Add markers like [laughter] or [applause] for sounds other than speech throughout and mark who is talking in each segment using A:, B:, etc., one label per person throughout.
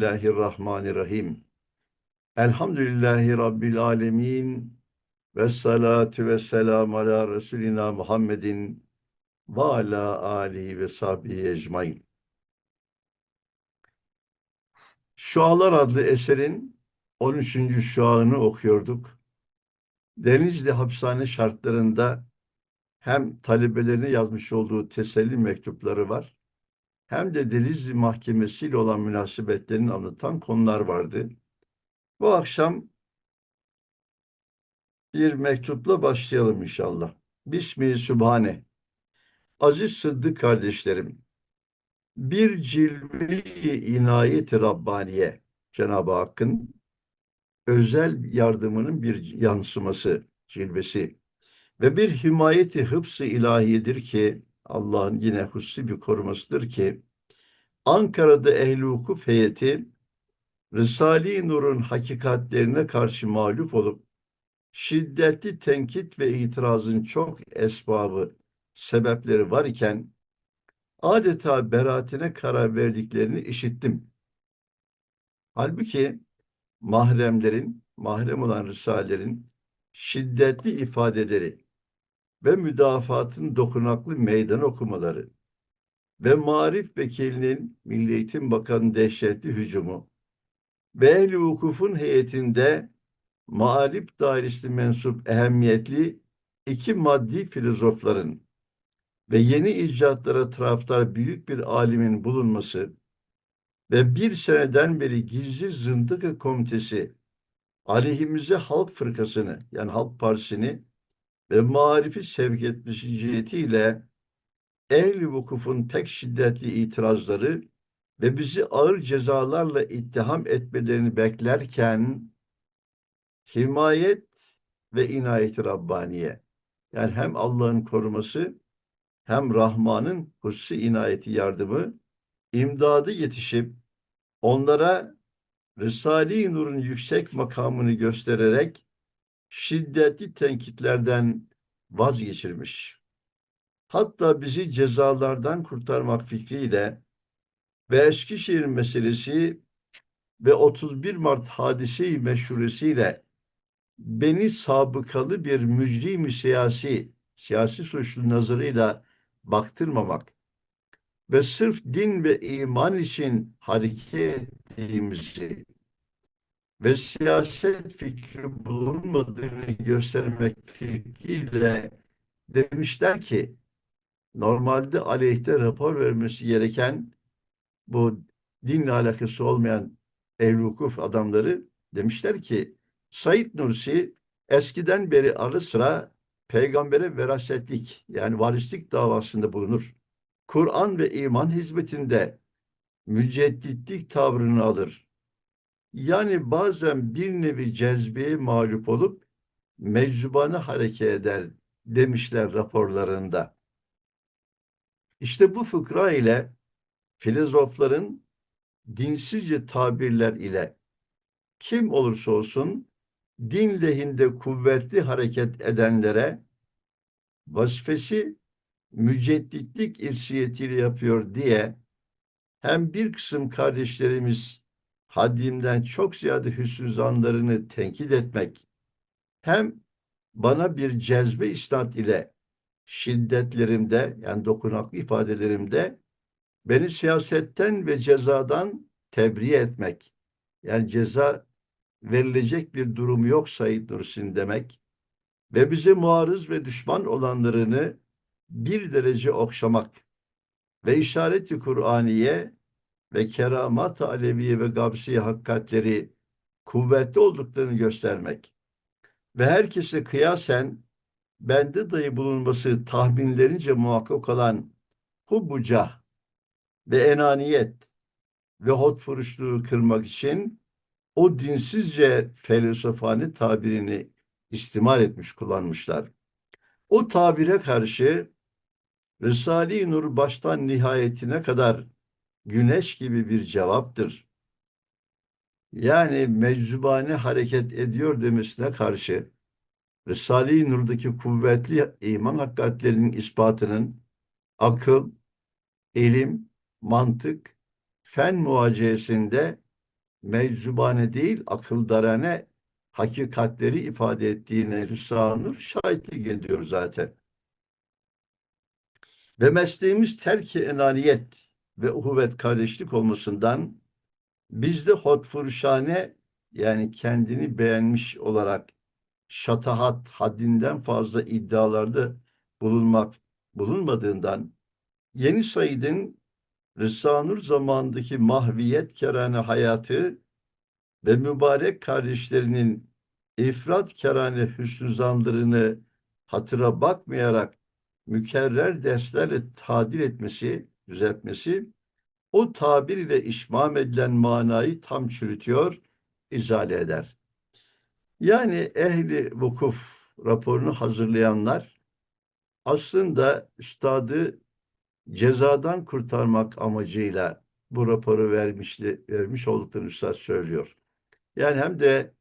A: Bismillahirrahmanirrahim. Elhamdülillahi Rabbil alemin. Ve salatu ve selamu ala Resulina Muhammedin ve ala alihi ve sahbihi ecmain. Şualar adlı eserin 13. şuağını okuyorduk. Denizli hapishane şartlarında hem talebelerine yazmış olduğu teselli mektupları var, hem de Denizli Mahkemesi ile olan münasebetlerini anlatan konular vardı. Bu akşam bir mektupla başlayalım inşallah. Bismillah Sübhane. Aziz Sıddık kardeşlerim, bir cilve-i inayet-i Rabbaniye, Cenab-ı Hakk'ın özel yardımının bir yansıması, cilvesi ve bir himayeti hıfz-ı ilahiyedir ki Allah'ın yine hususi bir korumasıdır ki Ankara'da ehl-i hukuk heyeti Risale-i Nur'un hakikatlerine karşı mağlup olup şiddetli tenkit ve itirazın çok esbabı, sebepleri var iken adeta beraatine karar verdiklerini işittim. Halbuki mahremlerin, mahrem olan risalelerin şiddetli ifadeleri ve müdafaatın dokunaklı meydan okumaları ve Marif Vekilinin Milli Eğitim Bakanı dehşetli hücumu ve ehl Vukuf'un heyetinde Maarif dairesi mensup ehemmiyetli iki maddi filozofların ve yeni icatlara taraftar büyük bir alimin bulunması ve bir seneden beri gizli zındıkı komitesi aleyhimize halk fırkasını yani halk partisini ve marifi sevk etmesi cihetiyle ehl vukufun pek şiddetli itirazları ve bizi ağır cezalarla ittiham etmelerini beklerken himayet ve inayeti Rabbaniye yani hem Allah'ın koruması hem Rahman'ın hususi inayeti yardımı imdadı yetişip onlara Risale-i Nur'un yüksek makamını göstererek şiddetli tenkitlerden vazgeçirmiş. Hatta bizi cezalardan kurtarmak fikriyle ve Eskişehir meselesi ve 31 Mart hadise-i meşhuresiyle beni sabıkalı bir mücrim siyasi, siyasi suçlu nazarıyla baktırmamak ve sırf din ve iman için hareket ettiğimizi ve siyaset fikri bulunmadığını göstermek fikriyle demişler ki normalde aleyhte rapor vermesi gereken bu dinle alakası olmayan evlukuf adamları demişler ki Said Nursi eskiden beri ara sıra peygambere verasetlik yani varislik davasında bulunur. Kur'an ve iman hizmetinde mücedditlik tavrını alır. Yani bazen bir nevi cezbeye mağlup olup meczubane hareket eder demişler raporlarında. İşte bu fıkra ile filozofların dinsizce tabirler ile kim olursa olsun din lehinde kuvvetli hareket edenlere vazifesi mücedditlik irsiyetiyle yapıyor diye hem bir kısım kardeşlerimiz haddimden çok ziyade hüsnü zanlarını tenkit etmek hem bana bir cezbe isnat ile şiddetlerimde yani dokunaklı ifadelerimde beni siyasetten ve cezadan tebriğ etmek. Yani ceza verilecek bir durum yok Said Nursi'nin demek ve bize muarız ve düşman olanlarını bir derece okşamak ve işareti Kur'aniye ve keramat aleviye ve gavsi hakikatleri kuvvetli olduklarını göstermek ve herkese kıyasen bende dahi bulunması tahminlerince muhakkak olan hubbucah ve enaniyet ve hotfuruşluğu kırmak için o dinsizce felsefani tabirini istimal etmiş, kullanmışlar. O tabire karşı Risale-i Nur baştan nihayetine kadar güneş gibi bir cevaptır. Yani meczubane hareket ediyor demesine karşı Risale-i Nur'daki kuvvetli iman hakikatlerinin ispatının akıl, ilim, mantık, fen muhacesinde meczubane değil akıldarane hakikatleri ifade ettiğine Rüsa Nur şahitlik ediyor zaten. Ve mesleğimiz terki enaniyet ve uhuvvet kardeşlik olmasından bizde hotfuruşane yani kendini beğenmiş olarak şatahat haddinden fazla iddialarda bulunmak bulunmadığından Yeni Said'in Rıza-Nur zamanındaki mahviyet kerane hayatı ve mübarek kardeşlerinin ifrat kerane hüsnü zanlarını hatıra bakmayarak mükerrer derslerle tadil etmesi, düzeltmesi o tabir ile işmam edilen manayı tam çürütüyor, izale eder. Yani ehli vukuf raporunu hazırlayanlar aslında üstadı cezadan kurtarmak amacıyla bu raporu vermişti, vermiş olduklarını üstad söylüyor. Yani hem de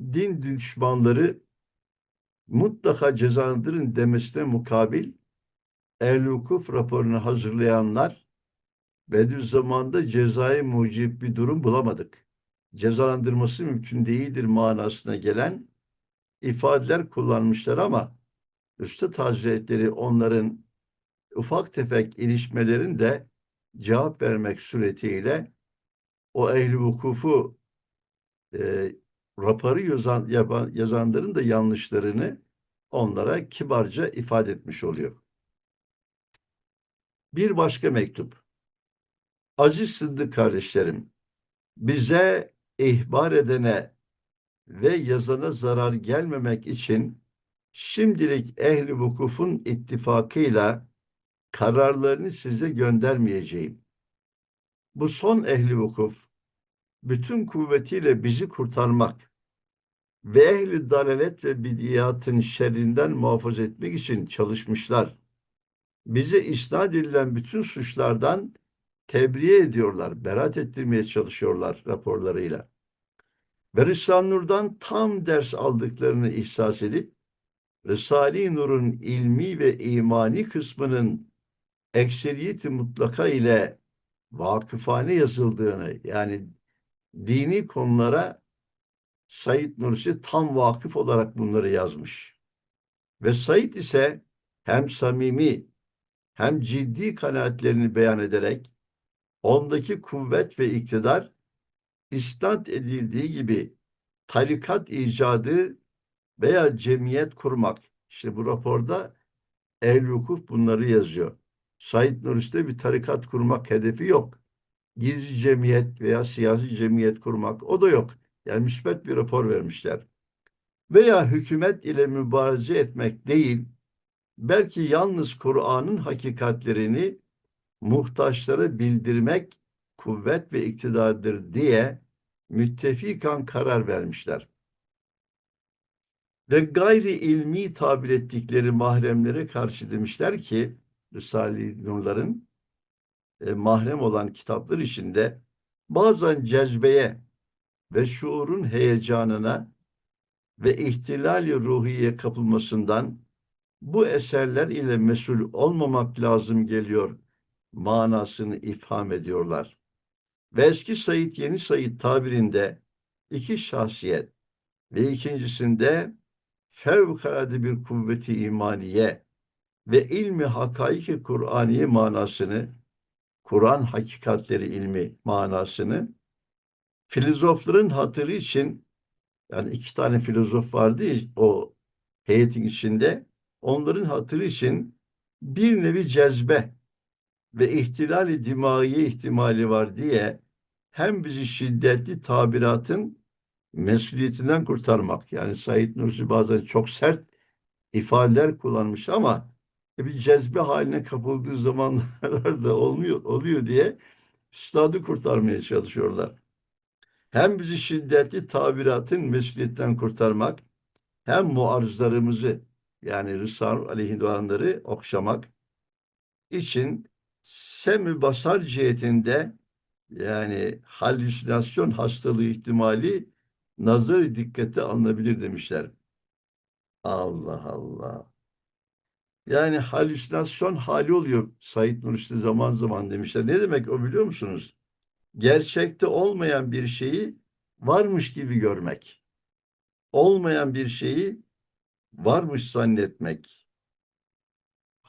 A: din düşmanları mutlaka cezalandırın demesine mukabil ehl vukuf raporunu hazırlayanlar Bediüzzaman'da cezai mucib bir durum bulamadık. Cezalandırması mümkün değildir manasına gelen ifadeler kullanmışlar ama Üstad Hazretleri onların ufak tefek ilişmelerin de cevap vermek suretiyle o ehli vukufu e, raporu yazan, yapan, yazanların da yanlışlarını onlara kibarca ifade etmiş oluyor. Bir başka mektup. Aziz Sıddık kardeşlerim, bize ihbar edene ve yazana zarar gelmemek için şimdilik ehli vukufun ittifakıyla kararlarını size göndermeyeceğim. Bu son ehli vukuf bütün kuvvetiyle bizi kurtarmak ve ehli dalalet ve bidiyatın şerrinden muhafaza etmek için çalışmışlar. Bize isnat edilen bütün suçlardan tebriye ediyorlar, berat ettirmeye çalışıyorlar raporlarıyla. Ve Risale-i Nur'dan tam ders aldıklarını ihsas edip, Risale-i Nur'un ilmi ve imani kısmının ekseriyeti mutlaka ile vakıfane yazıldığını, yani dini konulara Said Nursi tam vakıf olarak bunları yazmış. Ve Said ise hem samimi hem ciddi kanaatlerini beyan ederek ondaki kuvvet ve iktidar isnat edildiği gibi tarikat icadı veya cemiyet kurmak. İşte bu raporda El Vukuf bunları yazıyor. Said Nursi'de bir tarikat kurmak hedefi yok. Gizli cemiyet veya siyasi cemiyet kurmak o da yok. Yani müsbet bir rapor vermişler. Veya hükümet ile mübareze etmek değil, belki yalnız Kur'an'ın hakikatlerini muhtaçlara bildirmek kuvvet ve iktidardır diye müttefikan karar vermişler. Ve gayri ilmi tabir ettikleri mahremlere karşı demişler ki Risale-i Nurların e, mahrem olan kitaplar içinde bazen cezbeye ve şuurun heyecanına ve ihtilal ruhiye kapılmasından bu eserler ile mesul olmamak lazım geliyor manasını ifham ediyorlar. Ve eski Said yeni Said tabirinde iki şahsiyet ve ikincisinde fevkalade bir kuvveti imaniye ve ilmi hakaiki Kur'aniye manasını Kur'an hakikatleri ilmi manasını filozofların hatırı için yani iki tane filozof vardı o heyetin içinde onların hatırı için bir nevi cezbe ve ihtilali dimağiye ihtimali var diye hem bizi şiddetli tabiratın mesuliyetinden kurtarmak. Yani Said Nursi bazen çok sert ifadeler kullanmış ama bir cezbe haline kapıldığı zamanlar [laughs] da olmuyor, oluyor diye üstadı kurtarmaya çalışıyorlar. Hem bizi şiddetli tabiratın mesuliyetten kurtarmak, hem muarızlarımızı yani Rıza aleyhinde olanları okşamak için semü basar cihetinde yani halüsinasyon hastalığı ihtimali nazar dikkate alınabilir demişler. Allah Allah. Yani halüsinasyon hali oluyor Said Nursi zaman zaman demişler. Ne demek o biliyor musunuz? gerçekte olmayan bir şeyi varmış gibi görmek. Olmayan bir şeyi varmış zannetmek.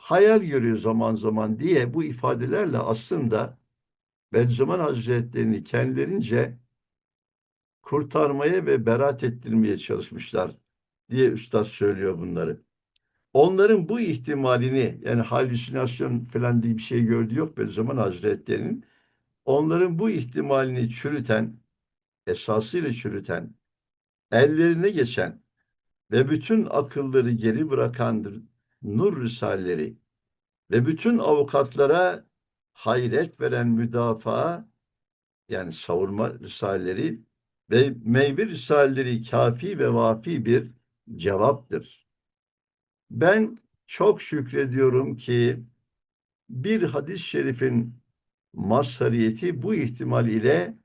A: Hayal görüyor zaman zaman diye bu ifadelerle aslında Bediüzzaman Hazretleri'ni kendilerince kurtarmaya ve beraat ettirmeye çalışmışlar diye üstad söylüyor bunları. Onların bu ihtimalini yani halüsinasyon falan diye bir şey gördüğü yok Bediüzzaman Hazretleri'nin. Onların bu ihtimalini çürüten, esasıyla çürüten, ellerine geçen ve bütün akılları geri bırakandır nur risalleri ve bütün avukatlara hayret veren müdafaa yani savunma risaleleri ve meyve risaleleri kafi ve vafi bir cevaptır. Ben çok şükrediyorum ki bir hadis-i şerifin mazhariyeti bu ihtimal ile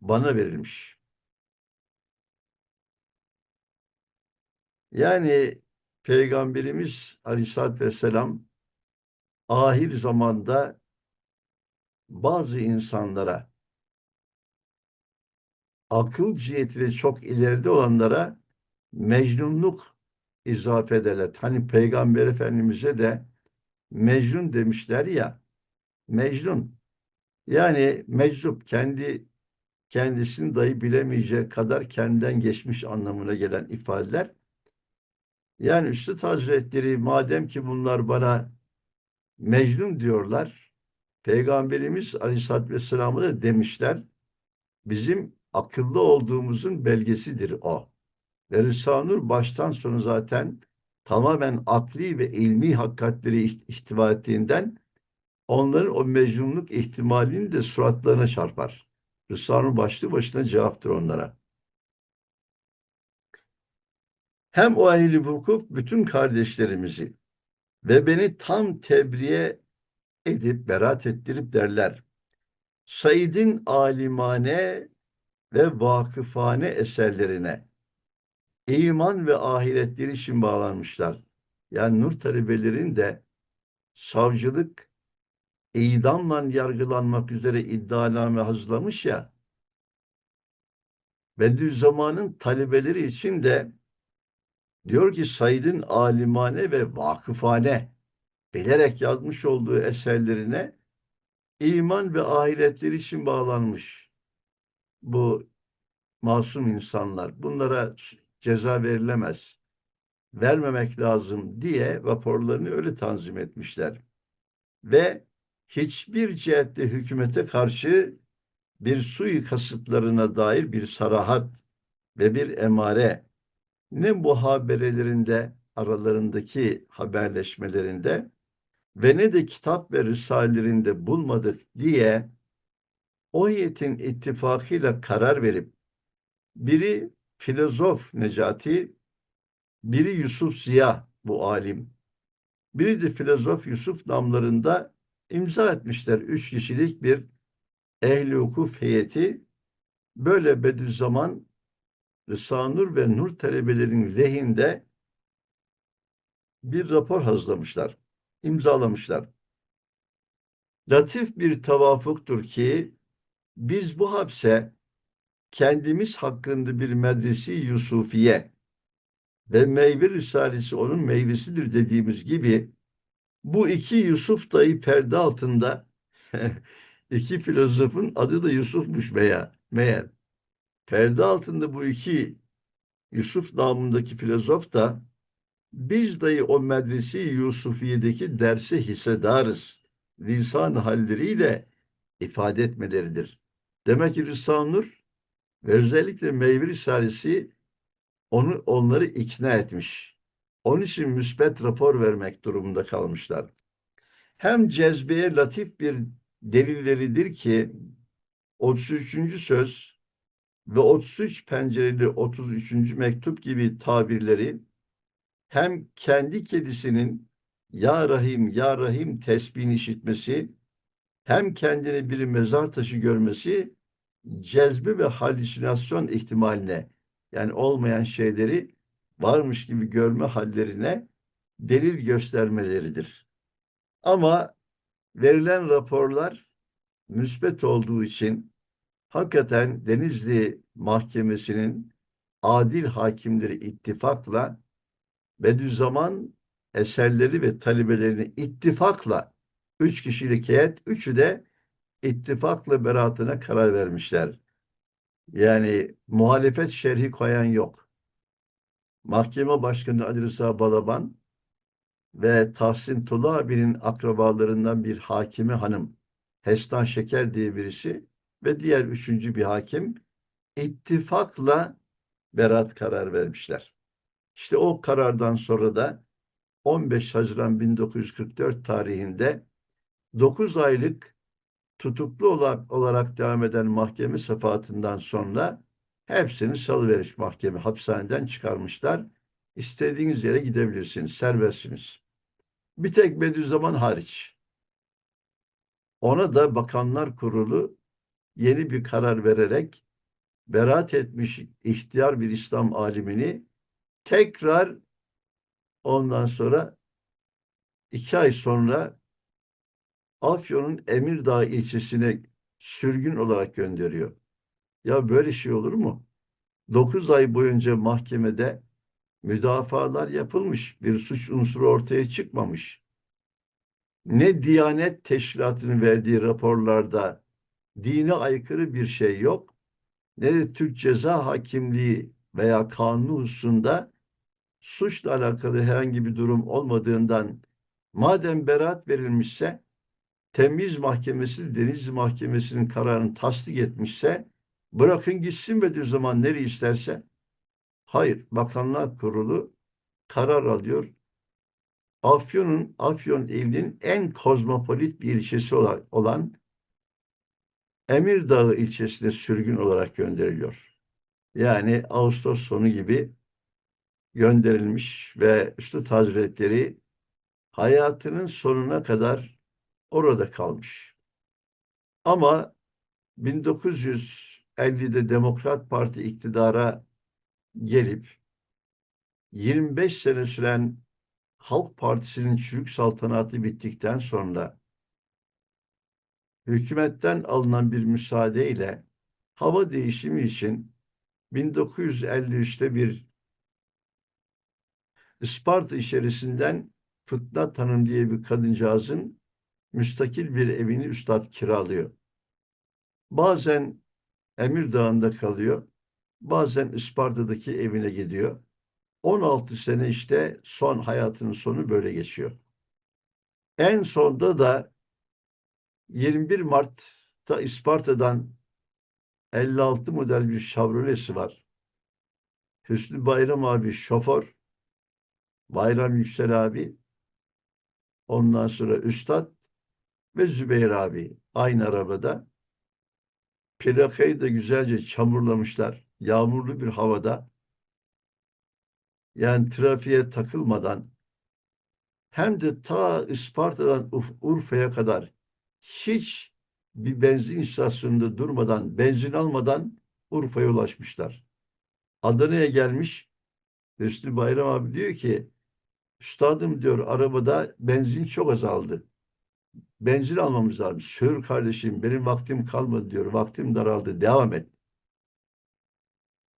A: bana verilmiş. Yani Peygamberimiz Aleyhisselatü Vesselam ahir zamanda bazı insanlara akıl cihetiyle çok ileride olanlara mecnunluk izafe ederler. Hani Peygamber Efendimiz'e de mecnun demişler ya mecnun yani meczup kendi kendisini dahi bilemeyecek kadar kendinden geçmiş anlamına gelen ifadeler. Yani Üstad Hazretleri madem ki bunlar bana mecnun diyorlar, Peygamberimiz Aleyhisselatü Vesselam'a da demişler, bizim akıllı olduğumuzun belgesidir o. Ve Risale-i baştan sona zaten tamamen akli ve ilmi hakikatleri ihtiva ettiğinden onların o mecnunluk ihtimalini de suratlarına çarpar. Risale-i başlı başına cevaptır onlara. Hem o ehli vukuf bütün kardeşlerimizi ve beni tam tebriye edip berat ettirip derler. Said'in alimane ve vakıfane eserlerine iman ve ahiretleri için bağlanmışlar. Yani nur talebelerin de savcılık idamla yargılanmak üzere iddianame hazırlamış ya Bediüzzaman'ın talebeleri için de diyor ki Said'in alimane ve vakıfane bilerek yazmış olduğu eserlerine iman ve ahiretleri için bağlanmış bu masum insanlar. Bunlara ceza verilemez, vermemek lazım diye raporlarını öyle tanzim etmişler. Ve hiçbir cihette hükümete karşı bir sui kasıtlarına dair bir sarahat ve bir emare ne muhaberelerinde aralarındaki haberleşmelerinde ve ne de kitap ve risalelerinde bulmadık diye o heyetin ittifakıyla karar verip biri filozof Necati, biri Yusuf Ziya bu alim, biri de filozof Yusuf namlarında imza etmişler. Üç kişilik bir ehli hukuf heyeti böyle Bediüzzaman, Rısanur ve Nur talebelerinin lehinde bir rapor hazırlamışlar, imzalamışlar. Latif bir tavafuktur ki biz bu hapse kendimiz hakkında bir medresi Yusufiye ve meyve risalesi onun meyvesidir dediğimiz gibi bu iki Yusuf dayı perde altında [laughs] iki filozofun adı da Yusuf'muş meğer. meğer. Perde altında bu iki Yusuf namındaki filozof da biz dayı o medresi Yusufiye'deki derse hissedarız. Lisan halleriyle ifade etmeleridir. Demek ki Risale-i ve özellikle Meyve Risalesi onu, onları ikna etmiş. Onun için müsbet rapor vermek durumunda kalmışlar. Hem cezbeye latif bir delilleridir ki 33. söz ve 33 pencereli 33. mektup gibi tabirleri hem kendi kedisinin Ya Rahim Ya Rahim tesbihini işitmesi hem kendini bir mezar taşı görmesi cezbi ve halüsinasyon ihtimaline yani olmayan şeyleri varmış gibi görme hallerine delil göstermeleridir. Ama verilen raporlar müsbet olduğu için Hakikaten Denizli Mahkemesi'nin adil hakimleri ittifakla Bediüzzaman eserleri ve talebelerini ittifakla üç kişilik heyet, üçü de ittifakla beraatine karar vermişler. Yani muhalefet şerhi koyan yok. Mahkeme Başkanı Ali Rıza Balaban ve Tahsin Tulu abinin akrabalarından bir hakimi hanım Hestan Şeker diye birisi ve diğer üçüncü bir hakim ittifakla beraat karar vermişler. İşte o karardan sonra da 15 Haziran 1944 tarihinde 9 aylık tutuklu olarak, devam eden mahkeme sefatından sonra hepsini salıveriş mahkeme hapishaneden çıkarmışlar. İstediğiniz yere gidebilirsiniz, serbestsiniz. Bir tek Bediüzzaman hariç. Ona da Bakanlar Kurulu yeni bir karar vererek beraat etmiş ihtiyar bir İslam alimini tekrar ondan sonra iki ay sonra Afyon'un Emirdağ ilçesine sürgün olarak gönderiyor. Ya böyle şey olur mu? Dokuz ay boyunca mahkemede müdafalar yapılmış, bir suç unsuru ortaya çıkmamış. Ne Diyanet Teşkilatı'nın verdiği raporlarda dine aykırı bir şey yok, ne de Türk Ceza Hakimliği veya kanunu hususunda suçla alakalı herhangi bir durum olmadığından madem beraat verilmişse Temiz Mahkemesi Denizli Mahkemesi'nin kararını tasdik etmişse bırakın gitsin ve zaman nereye isterse. Hayır, Bakanlar Kurulu karar alıyor. Afyon'un, Afyon ilinin en kozmopolit bir ilçesi olan Emirdağ ilçesine sürgün olarak gönderiliyor. Yani Ağustos sonu gibi gönderilmiş ve Üstad Hazretleri hayatının sonuna kadar orada kalmış. Ama 1950'de Demokrat Parti iktidara gelip 25 sene süren Halk Partisi'nin çürük saltanatı bittikten sonra hükümetten alınan bir müsaadeyle hava değişimi için 1953'te bir Isparta içerisinden Fıtnat Hanım diye bir kadıncağızın müstakil bir evini üstad kiralıyor. Bazen Emirdağ'ında kalıyor, bazen Isparta'daki evine gidiyor. 16 sene işte son hayatının sonu böyle geçiyor. En sonda da 21 Mart'ta Isparta'dan 56 model bir Chevrolet'si var. Hüsnü Bayram abi şoför, Bayram Yüksel abi, ondan sonra Üstad ve Zübeyir abi aynı arabada. Plakayı da güzelce çamurlamışlar. Yağmurlu bir havada. Yani trafiğe takılmadan hem de ta Isparta'dan Urfa'ya kadar hiç bir benzin istasyonunda durmadan, benzin almadan Urfa'ya ulaşmışlar. Adana'ya gelmiş Hüsnü Bayram abi diyor ki Üstadım diyor arabada benzin çok azaldı. Benzin almamız lazım. Sür kardeşim benim vaktim kalmadı diyor. Vaktim daraldı. Devam et.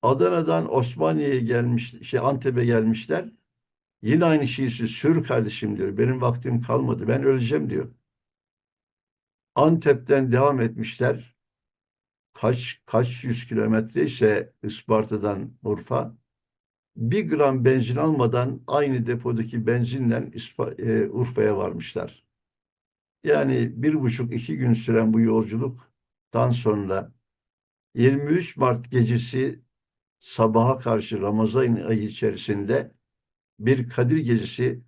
A: Adana'dan Osmaniye'ye gelmiş, şey Antep'e gelmişler. Yine aynı şeyi sür kardeşim diyor. Benim vaktim kalmadı. Ben öleceğim diyor. Antep'ten devam etmişler. Kaç kaç yüz kilometre ise Isparta'dan Urfa bir gram benzin almadan aynı depodaki benzinle e, Urfa'ya varmışlar. Yani bir buçuk iki gün süren bu yolculuktan sonra 23 Mart gecesi sabaha karşı Ramazan ayı içerisinde bir Kadir gecesi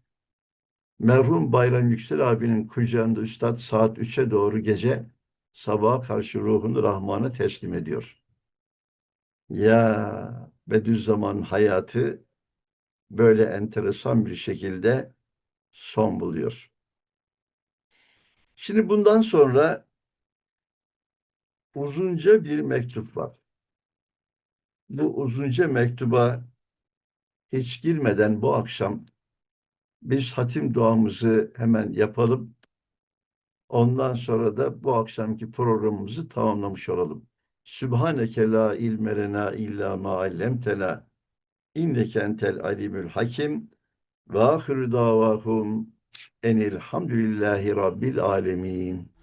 A: merhum Bayram Yüksel abinin kucağında Üstad saat 3'e doğru gece sabaha karşı ruhunu Rahman'a teslim ediyor. Ya Bediüzzaman hayatı böyle enteresan bir şekilde son buluyor. Şimdi bundan sonra uzunca bir mektup var. Bu uzunca mektuba hiç girmeden bu akşam biz hatim duamızı hemen yapalım. Ondan sonra da bu akşamki programımızı tamamlamış olalım. Sübhaneke la ilme illa ma allamtena. İnneke entel alimul hakim. Ve ahiru davahum enilhamdülillahi rabbil alemin.